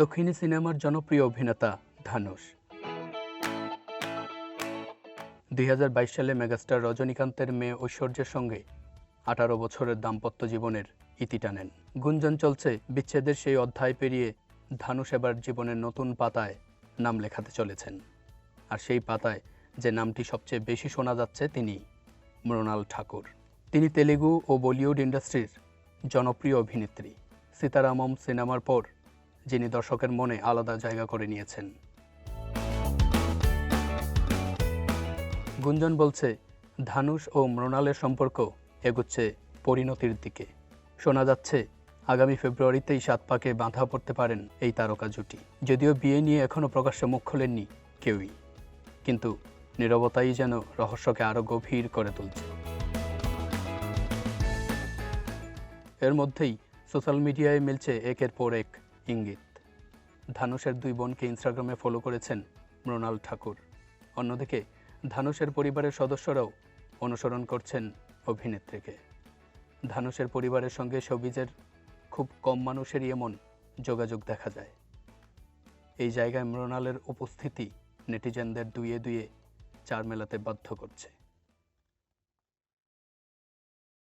দক্ষিণী সিনেমার জনপ্রিয় অভিনেতা ধানুষ দুই হাজার বাইশ সালে মেগাস্টার রজনীকান্তের মেয়ে ঐশ্বর্যের সঙ্গে আঠারো বছরের দাম্পত্য জীবনের ইতি টানেন। গুঞ্জন চলছে, বিচ্ছেদের সেই অধ্যায় পেরিয়ে ধানুষ এবার জীবনের নতুন পাতায় নাম লেখাতে চলেছেন। আর সেই পাতায় যে নামটি সবচেয়ে বেশি শোনা যাচ্ছে তিনি মৃণাল ঠাকুর। তিনি তেলেগু ও বলিউড ইন্ডাস্ট্রির জনপ্রিয় অভিনেত্রী। সীতারামম সিনেমার পর যিনি দর্শকের মনে আলাদা জায়গা করে নিয়েছেন। গুঞ্জন বলছে ধানুষ ও মৃণালের সম্পর্ক এগুচ্ছে পরিণতির দিকে। শোনা যাচ্ছে, আগামী ফেব্রুয়ারিতেই সাত পাকে বাঁধা পড়তে পারেন এই তারকা জুটি। যদিও বিয়ে নিয়ে এখনও প্রকাশ্যে মুখ খোলেননি কেউই। কিন্তু নীরবতাই যেন রহস্যকে আরও গভীর করে তুলছে। এর মধ্যেই সোশ্যাল মিডিয়ায় মিলছে একের পর এক ইঙ্গিত। ধানুষের দুই বোনকে ইনস্টাগ্রামে ফলো করেছেন মৃণাল ঠাকুর। অন্যদিকে ধানুষের পরিবারের সদস্যরাও অনুসরণ করছেন অভিনেত্রীকে। ধানুষের পরিবারের সঙ্গে সবিজের খুব কম মানুষেরই এমন যোগাযোগ দেখা যায়। এই জায়গায় মৃণালের উপস্থিতি নেটিজেনদের দুয়ে দুয়ে চার মেলাতে বাধ্য করছে।